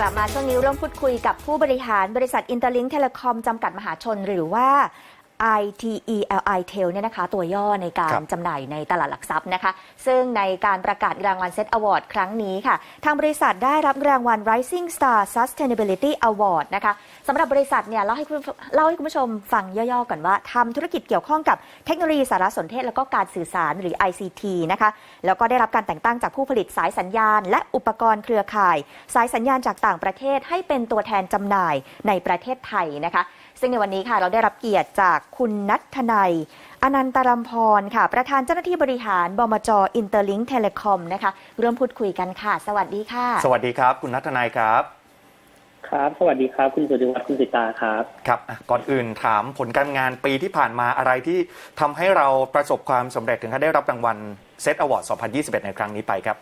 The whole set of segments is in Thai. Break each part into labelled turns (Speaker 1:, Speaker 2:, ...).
Speaker 1: กลับมาช่วงนี้ร่วมพูดคุยกับผู้บริหารบริษัทอินเตอร์ลิงเทเลคอมจำกัดมหาชน หรือว่า ITELI TEL เนี่ยนะคะ ตัวย่อในกา
Speaker 2: ครั
Speaker 1: ร
Speaker 2: บ
Speaker 1: จำหน่ายในตลาดหลักทรัพย์นะคะ ซึ่งในการประกาศรางวัลเซตอวอร์ดครั้งนี้ค่ะ ทางบริษัทได้รับรางวัล Rising Star Sustainability Award นะคะสำหรับบริษัทเนี่ยเล่าให้คุณเล่าให้คุณผู้ชมฟังย่อๆก่อนว่าทำธุรกิจเกี่ยวข้องกับเทคโนโลยีสารสนเทศ แล้วก็การสื่อสารหรือ ICT นะคะแล้วก็ได้รับการแต่งตั้งจากผู้ผลิตสายสัญญาณ และอุปกรณ์เครือข่าย สายสัญญาณจากต่างประเทศให้เป็นตัวแทนจำหน่ายในประเทศไทยนะคะ ซึ่งในวันนี้ค่ะเราได้รับเกียรติจากคุณนัทนัยอนันตรัมพรค่ะ ประธานเจ้าหน้าที่บริหารบมจอินเตอร์ลิงเทเลคอมนะคะร่วมพูดคุยกันค่ะ สวัสดีค่ะ
Speaker 2: สวัสดีครับ คุณนัทนายครับ
Speaker 3: ครับ สวัสดีครับ คุณสุริวัฒน์คุณสิตาครับ
Speaker 2: ครับอะก่อนอื่นถามผลการงานปีที่ผ่านมาอะไรที่ทำให้เราประสบความสำเร็จถึงขั้นได้รับรางวัลเซตอวอร์ด 2021 ในครั้งนี้ไปครับ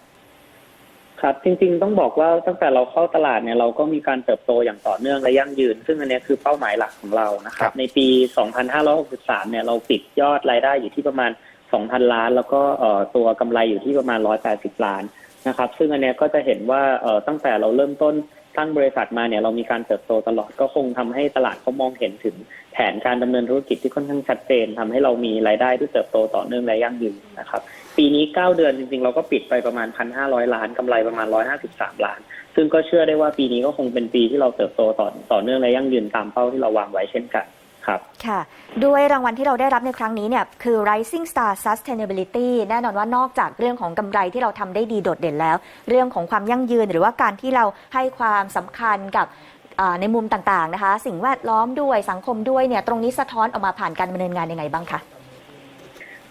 Speaker 3: ครับจริงๆต้องบอกว่าตั้งแต่เราเข้าตลาดเนี่ยเราก็มีการเติบโตอย่างต่อเนื่องและยั่งยืน ซึ่งอันเนี้ยคือเป้าหมายหลักของเรานะค
Speaker 2: ครั
Speaker 3: รับ
Speaker 2: บ
Speaker 3: ในปี 2563 เนี่ยเราปิดยอดรายได้อยู่ที่ประมาณ 2,000 ล้าน แล้วก็เอ่อตัวกำไรอยู่ที่ประมาณ 180 ล้านนะครับ ซึ่งอันเนี้ยก็จะเห็นว่าเอ่อตั้งแต่เราเริ่มต้น ตั้งบริษัทมาเนี่ยเรามีการเติบโตตลอดก็คงทำให้ตลาดเขามองเห็นถึงแผนการดำเนินธุรกิจที่ค่อนข้างชัดเจนทำให้เรามีรายได้ที่เติบโตต่อเนื่องและยั่งยืนนะครับ ปีนี้ 9 เดือนจริงๆ เราก็ปิดไปประมาณ 1,500 ล้านกำไรประมาณ 153 ล้าน ซึ่งก็เชื่อได้ว่าปีนี้ก็คงเป็นปีที่เราเติบโตต่อต่อเนื่องและยั่งยืนตามเป้าที่เราวางไว้เช่นกัน ครับ
Speaker 1: ค่ะ ด้วยรางวัลที่เราได้รับในครั้งนี้เนี่ยคือ Rising Star Sustainability แน่นอนว่านอกจากเรื่องของกำไรที่เราทำได้ดีโดดเด่นแล้ว เรื่องของความยั่งยืนหรือว่าการที่เราให้ความสำคัญกับอ่าในมุมต่างๆนะคะ สิ่งแวดล้อมด้วยสังคมด้วยเนี่ยตรงนี้สะท้อนออกมาผ่านการดำเนินงานยังไงบ้างคะ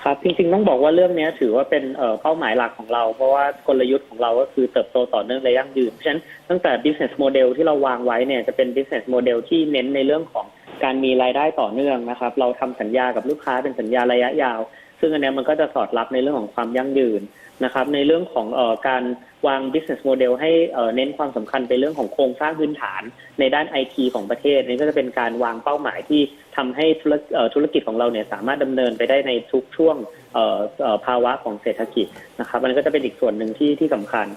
Speaker 3: ครับจริงๆต้องบอกว่าเรื่องนี้ถือว่าเป็นเอ่อเป้าหมายหลักของเรา เพราะว่ากลยุทธ์ของเราก็คือเติบโตต่อเนื่องและยั่งยืนเพราะฉะนั้นตั้งแต่ business model ที่เราวางไว้เนี่ยจะเป็น business model ที่เน้นในเรื่องของ การมีรายได้ต่อเนื่องนะครับ เราทำสัญญากับลูกค้าเป็นสัญญาระยะยาว ซึ่งอันนี้มันก็จะสอดรับในเรื่องของความยั่งยืนนะครับ ในเรื่องของออการวาง business model ให้เน้นความสำคัญไปเรื่องของโครงสร้างพื้นฐานในด้านไอทีของประเทศนี่ก็จะเป็นการวางเป้าหมายที่ทำให้ธุรเอ่อธุรกิจของเราเนี่ยสามารถดำเนินไปได้ในทุกช่วงภาวะของเศรษฐกิจนะครับมันก็จะเป็นอีกส่วนหนึ่งที่ที่สำคัญ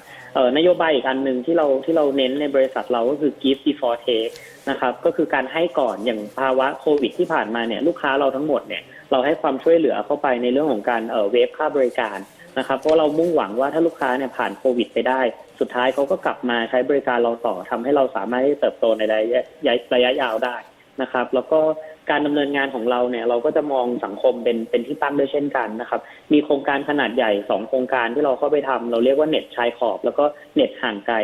Speaker 3: นโยบายอีกอันหนึ่งที่เราที่เราเน้นในบริษัทเราก็คือ give before take นะครับ ก็คือการให้ก่อนอย่างภาวะโควิดที่ผ่านมาเนี่ยลูกค้าเราทั้งหมดเนี่ยเราให้ความช่วยเหลือเข้าไปในเรื่องของการเอ่อเวฟค่าบริการนะครับเพราะเรามุ่งหวังว่าถ้าลูกค้าเนี่ยผ่านโควิดไปได้ สุดท้ายเขาก็กลับมาใช้บริการเราต่อทำให้เราสามารถที่เติบโตในระยะระยะยาวได้นะครับ แล้วก็การดำเนินงานของเราเนี่ยเราก็จะมองสังคมเป็นเป็นที่ตั้งด้วยเช่นกันนะครับ มีโครงการขนาดใหญ่สองโครงการที่เราเข้าไปทำเราเรียกว่าเน็ตชายขอบ แล้วก็เน็ตห่างไกล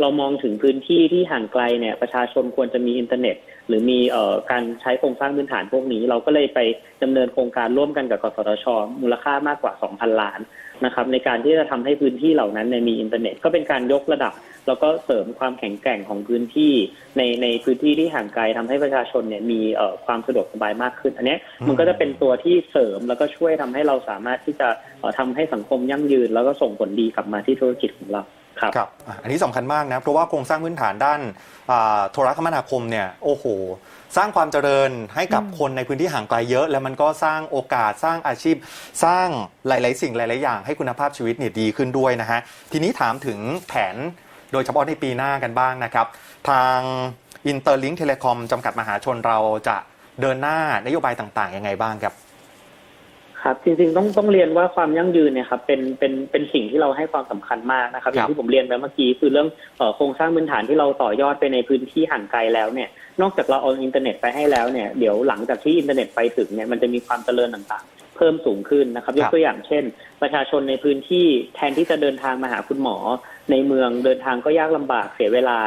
Speaker 3: เรามองถึงพื้นที่ที่ห่างไกลเนี่ยประชาชนควรจะมีอินเทอร์เน็ต หรือมีเอ่อการใช้โครงสร้างพื้นฐานพวกนี้ เราก็เลยไปดำเนินโครงการร่วมกันกับกสทช มูลค่ามากกว่า 2,000 ล้านนะครับในการที่จะทำให้พื้นที่เหล่านั้นเนี่ยมีอินเทอร์เน็ตก็เป็นการยกระดับ แล้วก็เสริมความแข็งแกร่งของพื้นที่ในในพื้นที่ที่ห่างไกลทำให้ประชาชนเนี่ยมีเอ่อความสะดวกสบายมากขึ้น อันเนี้ยมันก็จะเป็นตัวที่เสริมแล้วก็ช่วยทำให้เราสามารถที่จะเอ่อทำให้สังคมยั่งยืน แล้วก็ส่งผลดีกลับมาที่ธุรกิจของเรา ครับ
Speaker 2: ครับอะอันนี้สำคัญมากนะเพราะว่าโครงสร้างพื้นฐานด้านอ่าโทรคมนาคมเนี่ยโอ้โห สร้างความเจริญให้กับ
Speaker 1: อืม
Speaker 2: คนในพื้นที่ห่างไกลเยอะ แล้วมันก็สร้างโอกาสสร้างอาชีพ สร้างหลาย ๆ สิ่งหลาย ๆ อย่างให้คุณภาพชีวิตเนี่ยดีขึ้นด้วยนะฮะทีนี้ถามถึงแผนโดยเฉพาะในปีหน้ากันบ้างนะครับ ทางอินเตอร์ลิงเทเลคอมจำกัดมหาชนเราจะเดินหน้านโยบายต่าง ๆ ยังไงบ้างครับ
Speaker 3: ครับจริงๆต้องต้องเรียนว่าความยั่งยืนเนี่ยครับเป็นเป็นเป็นสิ่งที่เราให้ความสำคัญมากนะครับอย่างที่ผมเรียนไปเมื่อกี้คือเรื่องเอ่อโครงสร้างพื้นฐานที่เราต่อยอดไปในพื้นที่ห่างไกลแล้วเนี่ยนอกจากเราเอาอินเทอร์เน็ตไปให้แล้วเนี่ยเดี๋ยวหลังจากที่อินเทอร์เน็ตไปถึงเนี่ยมันจะมีความเจริญต่างๆ เพิ่มสูงขึ้นนะครับยกตัวอย่างเช่น ประชาชนในพื้นที่แทนที่จะเดินทางมาหาคุณหมอ ในเมืองเดินทางก็ยากลำบากเสียเวลา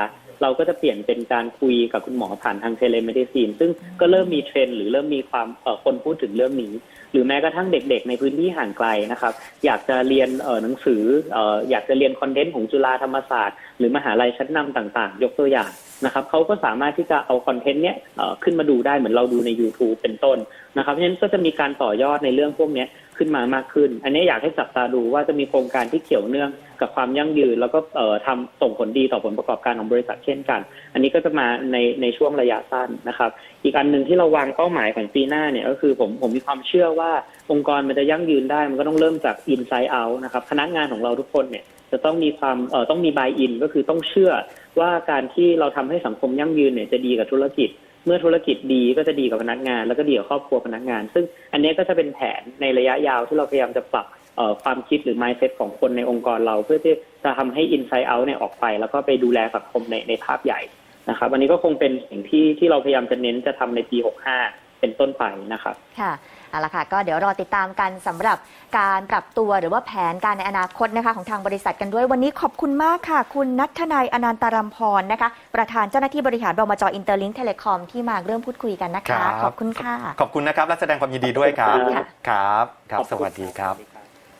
Speaker 3: เราก็จะเปลี่ยนเป็นการคุยกับคุณหมอผ่านทางเทเลเมดิซีนซึ่งก็เริ่มมีเทรนด์หรือเริ่มมีความเอ่อคนพูดถึงเรื่องนี้ หรือแม้กระทั่งเด็ก ๆ ในพื้นที่ห่างไกลนะครับ อยากจะเรียนเอ่อหนังสือเอ่ออยากจะเรียนคอนเทนต์ของจุฬาธรรมศาสตร์ หรือมหาลัยชั้นนำต่าง ๆ ยกตัวอย่าง นะครับเขาก็สามารถที่จะเอาคอนเทนต์เนี้ยขึ้นมาดูได้เหมือนเราดูใน YouTube เป็นต้นนะครับเพราะฉะนั้นก็จะมีการต่อยอดในเรื่องพวกเนี้ยขึ้นมามากขึ้น อันนี้อยากให้จับตาดูว่าจะมีโครงการที่เกี่ยวเนื่องกับความยั่งยืน แล้วก็เอ่อทำส่งผลดีต่อผลประกอบการของบริษัทเช่นกัน อันนี้ก็จะมาในในช่วงระยะสั้นนะครับ อีกอันหนึ่งที่เราวางเป้าหมายของปีหน้าเนี่ยก็คือผมผมมีความเชื่อว่าองค์กรมันจะยั่งยืนได้ มันก็ต้องเริ่มจาก inside out นะครับพนักงานของเราทุกคนเนี่ย จะต้องมีความเอ่อต้องมี buy in ก็คือต้องเชื่อว่าการที่เราทำให้สังคมยั่งยืนเนี่ยจะดีกับธุรกิจ เมื่อธุรกิจดีก็จะดีกับพนักงาน แล้วก็ดีกับครอบครัวพนักงาน ซึ่งอันนี้ก็จะเป็นแผนในระยะยาวที่เราพยายามจะปรับเอ่อความคิดหรือ mindset ของคนในองค์กรเรา เพื่อที่จะทำให้ inside out เนี่ยออกไป แล้วก็ไปดูแลสังคมในในภาพใหญ่นะครับวันนี้ก็คงเป็นสิ่งที่ที่เราพยายามจะเน้นจะทำในปี 65 เป็นต้นไปนะครับ
Speaker 1: ค่ะเอาละค่ะ ก็เดี๋ยวรอติดตามกันสำหรับการปรับตัวหรือว่าแผนการในอนาคตนะคะ ของทางบริษัทกันด้วยวันนี้ขอบคุณมากค่ะ คุณนัทนายอนันตารำพรนะคะ ประธานเจ้าหน้าที่บริหารบมจอินเตอร์ลิงเทเลคอมที่มาเริ่มพูดคุยกันนะคะ
Speaker 2: ครับ
Speaker 1: ขอบคุณค่ะ
Speaker 2: ขอบคุณนะครับและแสดงความยินดีด้วยครับ
Speaker 3: ครับ
Speaker 2: ครับครับ
Speaker 3: ขอบ
Speaker 2: ส
Speaker 3: คุณ
Speaker 2: วัสดีครับ